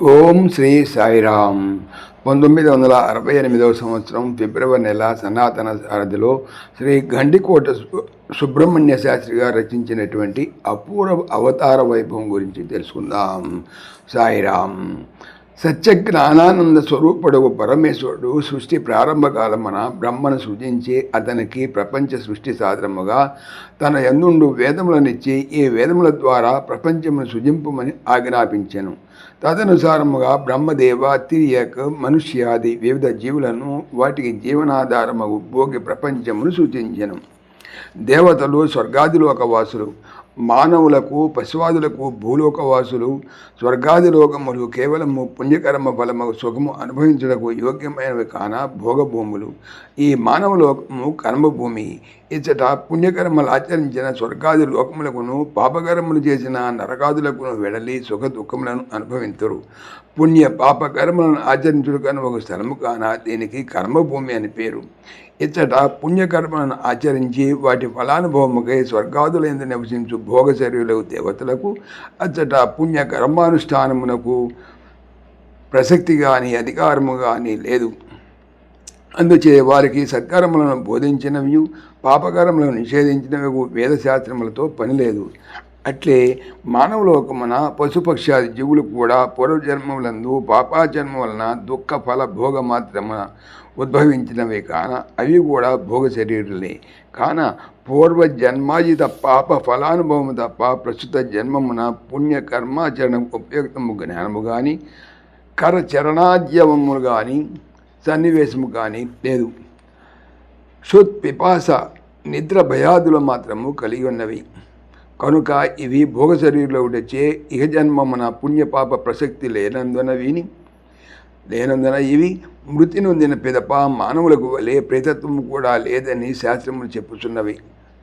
ఓం శ్రీ సాయిరామ్. పంతొమ్మిది వందల అరవై ఎనిమిదవ సంవత్సరం ఫిబ్రవరి నెల సనాతన సారథిలో శ్రీ గండికోట సుబ్రహ్మణ్య శాస్త్రి గారు రచించినటువంటి అపూర్వ అవతార వైభవం గురించి తెలుసుకుందాం. సాయిరామ్. సత్యజ్ఞానానంద స్వరూపుడు పరమేశ్వరుడు సృష్టి ప్రారంభకాలమున బ్రహ్మను సృజించి అతనికి ప్రపంచ సృష్టి సాధనముగా తన ఎందుండు వేదములనిచ్చి ఈ వేదముల ద్వారా ప్రపంచమును సృజింపమని ఆజ్ఞాపించెను. తదనుసారముగా బ్రహ్మదేవ తిరియక్ మనుష్యాది వివిధ జీవులను వాటికి జీవనాధారము భోగి ప్రపంచమును సూచించెను దేవతలు స్వర్గాదిలోకవాసులు మానవులకు పశువాదులకు భూలోకవాసులు స్వర్గాది లోకములు కేవలము పుణ్యకర్మ ఫలము సుఖము అనుభవించుటకు యోగ్యమైనవి కాన భోగభూములు. ఈ మానవ లోకము కర్మభూమి ఇచ్చట పుణ్యకర్మలు ఆచరించిన స్వర్గాది లోకములకును పాపకర్మలు చేసిన నరకాదులకును వెడలి సుఖ దుఃఖములను అనుభవించరు పుణ్య పాపకర్మలను ఆచరించుటకను ఒక స్థలము కాన దీనికి కర్మభూమి అని పేరు. ఇచ్చట పుణ్యకర్మలను ఆచరించి వాటి ఫలానుభవముకై స్వర్గాదులందు నివసించు భోగశరీరులకు దేవతలకు అచ్చట పుణ్య కర్మానుష్ఠానమునకు ప్రసక్తి కానీ అధికారము కానీ లేదు. అందుచే వారికి సత్కర్మలను బోధించినవి పాపకర్మలను నిషేధించినవి వేదశాస్త్రములతో పనిలేదు అట్లే మానవలోకమున పశుపక్షాది జీవులు కూడా పూర్వజన్మములందు పాపాజన్మ వలన దుఃఖ ఫల భోగ మాత్రమున ఉద్భవించినవే కాన అవి కూడా భోగ శరీరులే కాన పూర్వ తప్ప పాప ఫలానుభవము తప్ప ప్రస్తుత జన్మమున పుణ్యకర్మాచరణ ఉపయుక్తము జ్ఞానము కానీ కర చరణాద్యమములు కానీ సన్నివేశము కానీ లేదు. షుత్ పిపాస నిద్ర భయాదులు మాత్రము కలిగి ఉన్నవి. కనుక ఇవి భోగ శరీరంలో ఉండొచ్చే ఇహ జన్మమున పుణ్యపాప ప్రసక్తి లేనందున విని. లేనందున ఇవి మృతి నొందిన పిదప మానవులకు వలె ప్రేతత్వము కూడా లేదని శాస్త్రములు చెప్పుచున్నవి.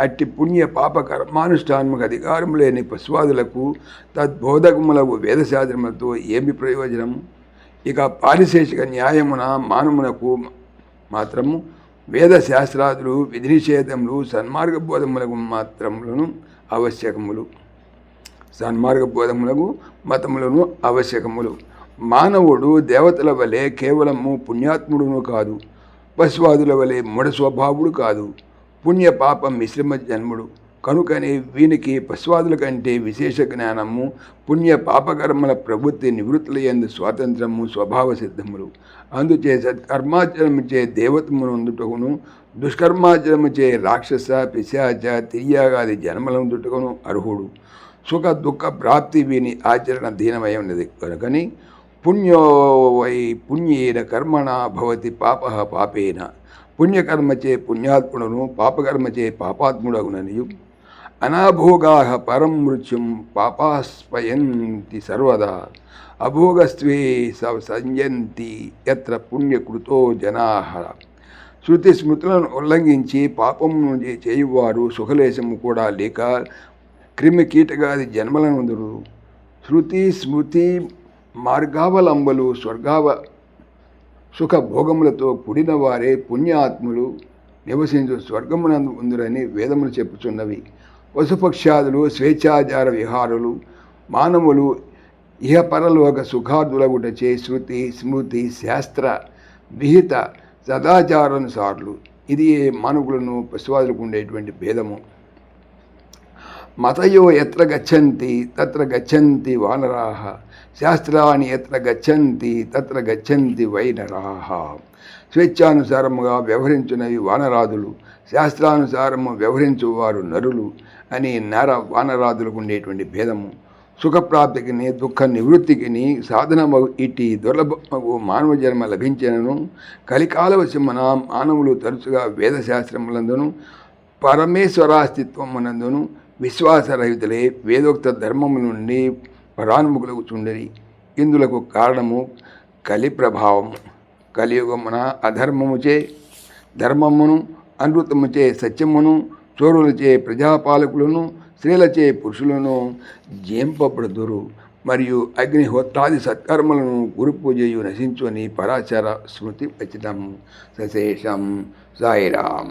అట్టి పుణ్య పాప కర్మానుష్ఠానముకు అధికారం లేని పశువాదులకు తద్బోధకములకు వేదశాస్త్రములతో ఏమి ప్రయోజనం? ఇక పారిశేషిక న్యాయమున మానవునకు మాత్రము వేద శాస్త్రాదులు విధి నిషేధములు సన్మార్గ బోధములకు మాత్రములను ఆవశ్యకములు. సన్మార్గ బోధములకు మతములను ఆవశ్యకములు. మానవుడు దేవతల వలె కేవలము పుణ్యాత్ముడును కాదు పశువాదుల వలె మూఢ స్వభావుడు కాదు. పుణ్య పాప మిశ్రమ జన్ముడు. కనుకనే వీనికి పశువాదుల కంటే విశేష జ్ఞానము పుణ్య పాపకర్మల ప్రవృత్తి నివృత్తులయ్యేందు స్వాతంత్రము స్వభావ సిద్ధములు. అందుచే సత్కర్మాచరము చే దేవతమును అందుటకును దుష్కర్మాచరము చే రాక్షస పిశాచ తిరియాగాది జన్మలందుటకును అర్హుడు. సుఖ దుఃఖ ప్రాప్తి వీని ఆచరణ దీనమై ఉన్నది కనుకని పుణ్యో వై పుణ్యేన కర్మణ భవతి పాప పాపేన. పుణ్యకర్మచే పుణ్యాత్ముడను పాపకర్మచే పాపాత్ముడగుననియు. అనాభోగా పరం మృత్యుం పాపాస్పయంతి సర్వదా. అభోగస్వే స సంజంతి ఎత్ర పుణ్యకృతో జనా. శృతి స్మృతులను ఉల్లంఘించి పాపము చేయువారు సుఖలేశము కూడా లేక క్రిమి కీటకాది జన్మలనందురు. శృతి స్మృతి మార్గావలంబలు స్వర్గావ సుఖ భోగములతో కూడిన వారే పుణ్యాత్ములు. నివసించు స్వర్గమునందు ఉందిరని వేదములు చెప్పుచున్నవి. పశుపక్షాదులు స్వేచ్ఛాచార విహారులు మానవులు ఇహపరలోక సుఖార్థులగుటచే శృతి స్మృతి శాస్త్ర విహిత సదాచారానుసారులు. ఇది మానవులను పశువాదులకు ఉండేటువంటి భేదము. మతయో ఎత్ర గచ్చంతి తత్ర గచ్చంతి వానరాహ శాస్త్రాన్ని ఎత్ర గచ్చంతి తత్ర గచ్చంతి వైనరాహ స్వేచ్ఛానుసారముగా వ్యవహరించినవి వానరాదులు శాస్త్రానుసారము వ్యవహరించువారు నరులు అని నర వానరాదులకు ఉండేటువంటి భేదము. సుఖప్రాప్తికిని దుఃఖ నివృత్తికిని సాధన ఇట్టి దుర్లభము మానవ జన్మ లభించినను. కలికాలవశమున మానవులు తరచుగా వేదశాస్త్రములందును పరమేశ్వరాస్తిత్వమునందును విశ్వాసరహితులే వేదోక్త ధర్మము నుండి పరాన్ముఖులకు చుండరి ఇందులకు కారణము కలి ప్రభావము కలియుగమున అధర్మముచే ధర్మమును అనృతముచే సత్యమును చోరులచే ప్రజాపాలకులను స్త్రీలచే పురుషులను జేంపబడుదురు మరియు అగ్నిహోత్రాది సత్కర్మలను గురు పూజయు నశించుని పరాచర స్మృతి వచనం సశేషం సాయిరాం